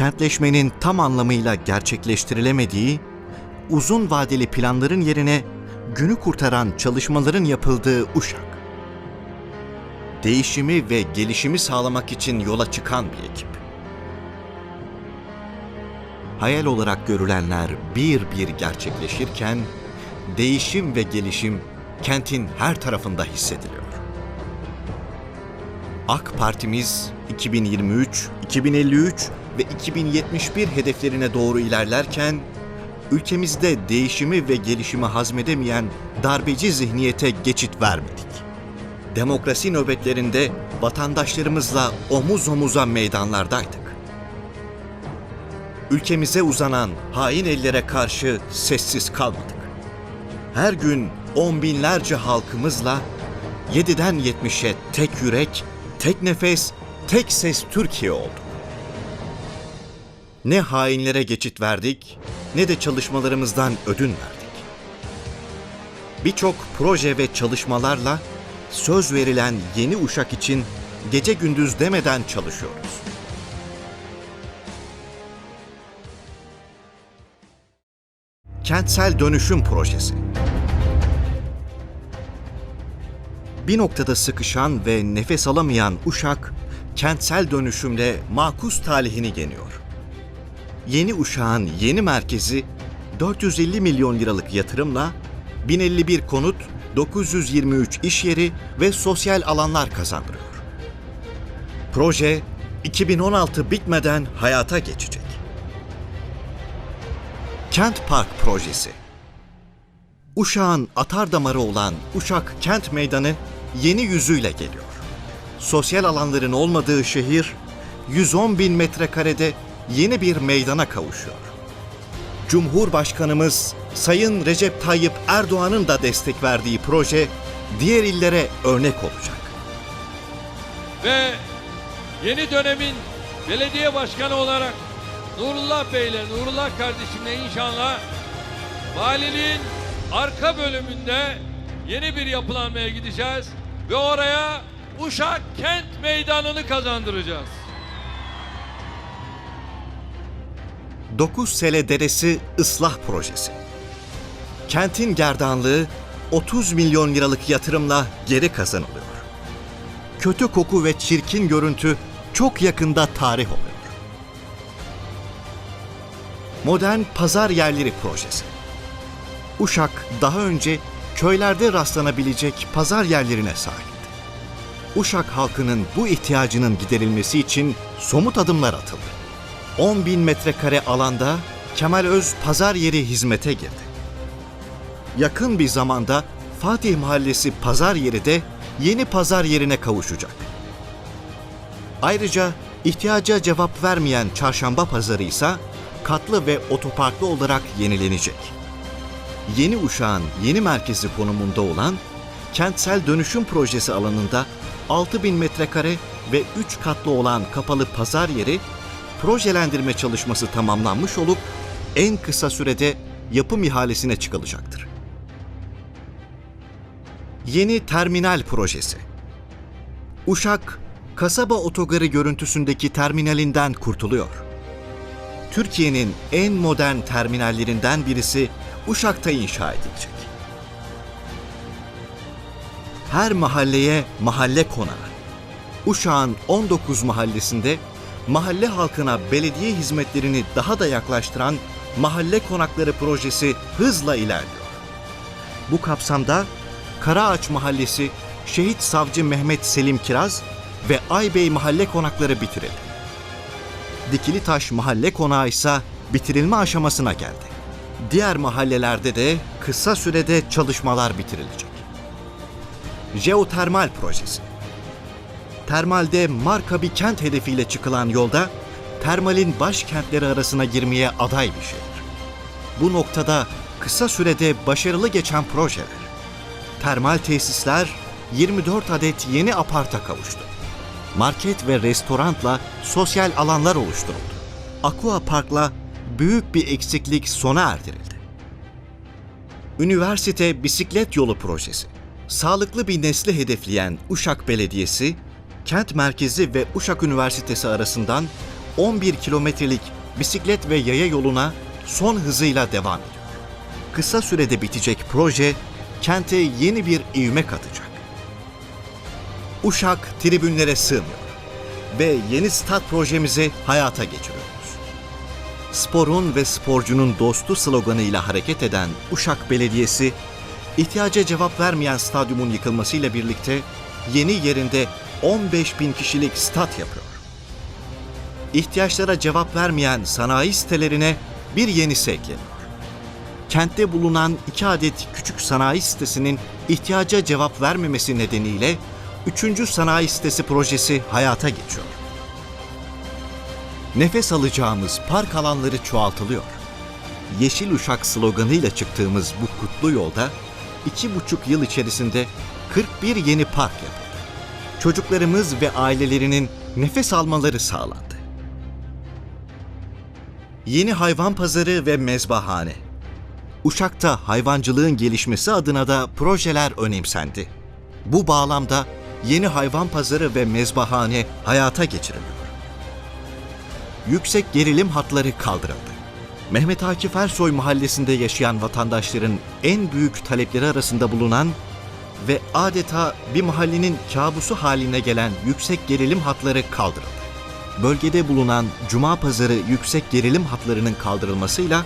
kentleşmenin tam anlamıyla gerçekleştirilemediği, uzun vadeli planların yerine günü kurtaran çalışmaların yapıldığı Uşak. Değişimi ve gelişimi sağlamak için yola çıkan bir ekip. Hayal olarak görülenler bir bir gerçekleşirken, değişim ve gelişim kentin her tarafında hissediliyor. AK Partimiz 2023, 2053 ve 2071 hedeflerine doğru ilerlerken ülkemizde değişimi ve gelişimi hazmedemeyen darbeci zihniyete geçit vermedik. Demokrasi nöbetlerinde vatandaşlarımızla omuz omuza meydanlardaydık. Ülkemize uzanan hain ellere karşı sessiz kalmadık. Her gün on binlerce halkımızla 7'den 70'e tek yürek, tek nefes, tek ses Türkiye olduk. Ne hainlere geçit verdik, ne de çalışmalarımızdan ödün verdik. Birçok proje ve çalışmalarla söz verilen yeni uşak için gece gündüz demeden çalışıyoruz. Kentsel Dönüşüm Projesi Bir noktada sıkışan ve nefes alamayan Uşak, kentsel dönüşümle makus talihini geniyor. Yeni Uşak'ın yeni merkezi 450 milyon liralık yatırımla 1051 konut, 923 iş yeri ve sosyal alanlar kazandırıyor. Proje 2016 bitmeden hayata geçecek. Kent Park Projesi Uşak'ın atar damarı olan Uşak Kent Meydanı yeni yüzüyle geliyor. Sosyal alanların olmadığı şehir 110 bin metrekarede yeni bir meydana kavuşuyor. Cumhurbaşkanımız Sayın Recep Tayyip Erdoğan'ın da destek verdiği proje diğer illere örnek olacak. ve yeni dönemin belediye başkanı olarak Nurullah Bey ile Nurullah kardeşimle inşallah valiliğin arka bölümünde yeni bir yapılanmaya gideceğiz ve oraya Uşak Kent Meydanı'nı kazandıracağız. 9 Sele Deresi Islah Projesi. Kentin gerdanlığı 30 milyon liralık yatırımla geri kazanılıyor. Kötü koku ve çirkin görüntü çok yakında tarih oluyor. Modern Pazar Yerleri Projesi. Uşak daha önce köylerde rastlanabilecek pazar yerlerine sahipti. Uşak halkının bu ihtiyacının giderilmesi için somut adımlar atıldı. 10 bin metrekare alanda Kemal Öz pazar yeri hizmete girdi. Yakın bir zamanda Fatih Mahallesi pazar yeri de yeni pazar yerine kavuşacak. Ayrıca ihtiyaca cevap vermeyen çarşamba pazarı ise katlı ve otoparklı olarak yenilenecek. Yeni Uşak'ın yeni merkezi konumunda olan kentsel dönüşüm projesi alanında 6000 metrekare ve 3 katlı olan kapalı pazar yeri projelendirme çalışması tamamlanmış olup en kısa sürede yapım ihalesine çıkılacaktır. Yeni terminal projesi. Uşak, kasaba otogarı görüntüsündeki terminalinden kurtuluyor. Türkiye'nin en modern terminallerinden birisi Uşak'ta inşa edilecek. Her mahalleye mahalle konağı. Uşak'ın 19 mahallesinde mahalle halkına belediye hizmetlerini daha da yaklaştıran Mahalle Konakları projesi hızla ilerliyor. Bu kapsamda Karaağaç Mahallesi Şehit Savcı Mehmet Selim Kiraz ve Aybey Mahalle Konakları bitirildi. Dikilitaş Mahalle Konağı ise bitirilme aşamasına geldi. Diğer mahallelerde de kısa sürede çalışmalar bitirilecek. Jeotermal projesi. Termalde marka bir kent hedefiyle çıkılan yolda termalin başkentleri arasına girmeye aday bir şehir. Bu noktada kısa sürede başarılı geçen projeler. Termal tesisler 24 adet yeni aparta kavuştu. Market ve restoranla sosyal alanlar oluşturuldu. Aqua Park'la büyük bir eksiklik sona erdirildi. Üniversite Bisiklet Yolu Projesi. Sağlıklı bir nesli hedefleyen Uşak Belediyesi, kent merkezi ve Uşak Üniversitesi arasından 11 kilometrelik bisiklet ve yaya yoluna son hızıyla devam ediyor. Kısa sürede bitecek proje kente yeni bir ivme katacak. Uşak tribünlere sığmıyor ve yeni stat projemizi hayata geçiriyoruz. Sporun ve sporcunun dostu sloganıyla hareket eden Uşak Belediyesi, ihtiyaca cevap vermeyen stadyumun yıkılmasıyla birlikte yeni yerinde 15 bin kişilik stat yapıyor. İhtiyaçlara cevap vermeyen sanayi sitelerine bir yenisi ekleniyor. Kentte bulunan iki adet küçük sanayi sitesinin ihtiyaca cevap vermemesi nedeniyle 3. sanayi sitesi projesi hayata geçiyor. Nefes alacağımız park alanları çoğaltılıyor. Yeşil Uşak sloganıyla çıktığımız bu kutlu yolda iki buçuk yıl içerisinde 41 yeni park yapıldı. Çocuklarımız ve ailelerinin nefes almaları sağlandı. Yeni hayvan pazarı ve mezbahane. Uşak'ta hayvancılığın gelişmesi adına da projeler önemsendi. Bu bağlamda yeni hayvan pazarı ve mezbahane hayata geçiriliyor. Yüksek gerilim hatları kaldırıldı. Mehmet Akif Ersoy mahallesinde yaşayan vatandaşların en büyük talepleri arasında bulunan ve adeta bir mahallenin kabusu haline gelen yüksek gerilim hatları kaldırıldı. Bölgede bulunan Cuma Pazarı yüksek gerilim hatlarının kaldırılmasıyla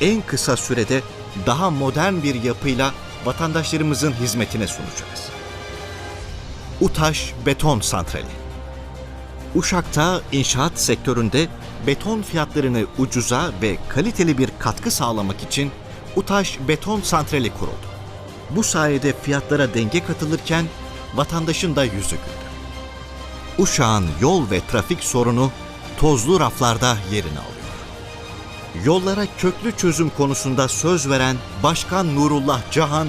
en kısa sürede daha modern bir yapıyla vatandaşlarımızın hizmetine sunacağız. Utaş Beton Santrali Uşak'ta inşaat sektöründe beton fiyatlarını ucuza ve kaliteli bir katkı sağlamak için Utaş Beton Santrali kuruldu. Bu sayede fiyatlara denge katılırken vatandaşın da yüzü güldü. Uşak'ın yol ve trafik sorunu tozlu raflarda yerini alıyor. Yollara köklü çözüm konusunda söz veren Başkan Nurullah Cahan,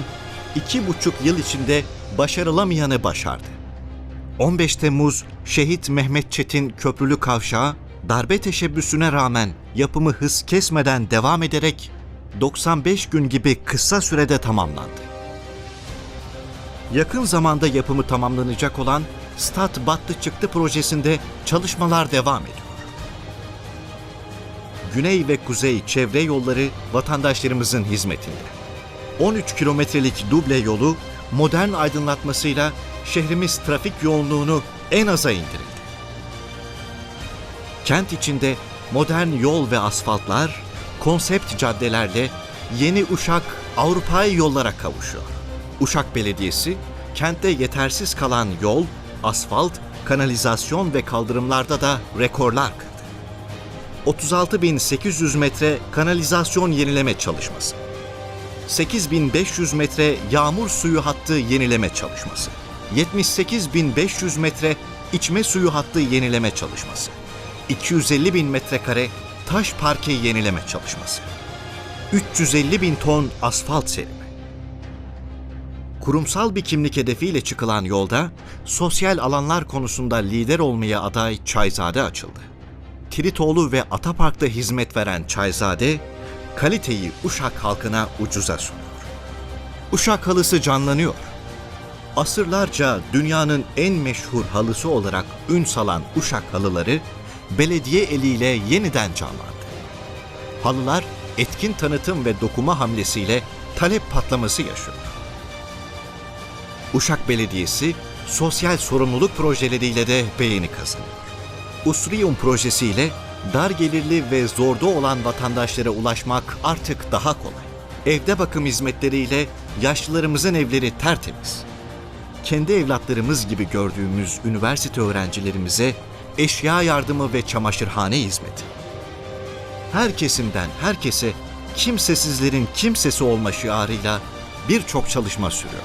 iki buçuk yıl içinde başarılamayanı başardı. 15 Temmuz Şehit Mehmet Çetin Köprülü Kavşağı darbe teşebbüsüne rağmen yapımı hız kesmeden devam ederek 95 gün gibi kısa sürede tamamlandı. Yakın zamanda yapımı tamamlanacak olan Stat Battı Çıktı projesinde çalışmalar devam ediyor. Güney ve kuzey çevre yolları vatandaşlarımızın hizmetinde. 13 kilometrelik duble yolu modern aydınlatmasıyla şehrimiz trafik yoğunluğunu en aza indirildi. Kent içinde modern yol ve asfaltlar, konsept caddelerle yeni Uşak Avrupa'yı yollara kavuşuyor. Uşak Belediyesi, kentte yetersiz kalan yol, asfalt, kanalizasyon ve kaldırımlarda da rekorlar kırdı. 36.800 metre kanalizasyon yenileme çalışması. 8500 metre yağmur suyu hattı yenileme çalışması. 78.500 metre içme suyu hattı yenileme çalışması. 250 bin metrekare taş parke yenileme çalışması. 350 bin ton asfalt serimi. Kurumsal bir kimlik hedefiyle çıkılan yolda sosyal alanlar konusunda lider olmaya aday Çayzade açıldı. Tiritoğlu ve Atapark'ta hizmet veren Çayzade, kaliteyi Uşak halkına ucuza sunuyor. Uşak halısı canlanıyor. Asırlarca dünyanın en meşhur halısı olarak ün salan Uşak halıları belediye eliyle yeniden canlandı. Halılar etkin tanıtım ve dokuma hamlesiyle talep patlaması yaşıyor. Uşak Belediyesi sosyal sorumluluk projeleriyle de beğeni kazanıyor. Usrium projesiyle dar gelirli ve zorda olan vatandaşlara ulaşmak artık daha kolay. Evde bakım hizmetleriyle yaşlılarımızın evleri tertemiz. Kendi evlatlarımız gibi gördüğümüz üniversite öğrencilerimize eşya yardımı ve çamaşırhane hizmeti. Her kesimden herkese kimsesizlerin kimsesi olma şiarıyla birçok çalışma sürüyor.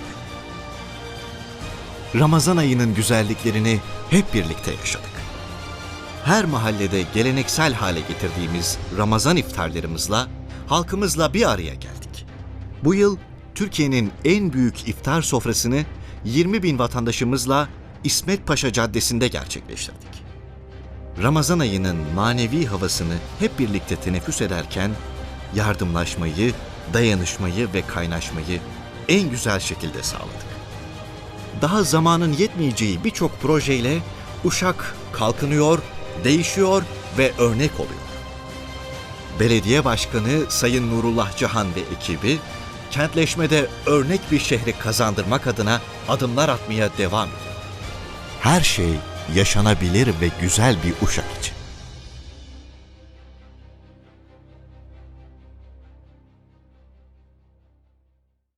Ramazan ayının güzelliklerini hep birlikte yaşadık. Her mahallede geleneksel hale getirdiğimiz Ramazan iftarlarımızla halkımızla bir araya geldik. Bu yıl Türkiye'nin en büyük iftar sofrasını 20 bin vatandaşımızla İsmet Paşa Caddesi'nde gerçekleştirdik. Ramazan ayının manevi havasını hep birlikte teneffüs ederken yardımlaşmayı, dayanışmayı ve kaynaşmayı en güzel şekilde sağladık. Daha zamanın yetmeyeceği birçok projeyle Uşak kalkınıyor, değişiyor ve örnek oluyor. Belediye Başkanı Sayın Nurullah Cihan ve ekibi, kentleşmede örnek bir şehri kazandırmak adına adımlar atmaya devam ediyor. Her şey yaşanabilir ve güzel bir Uşak için.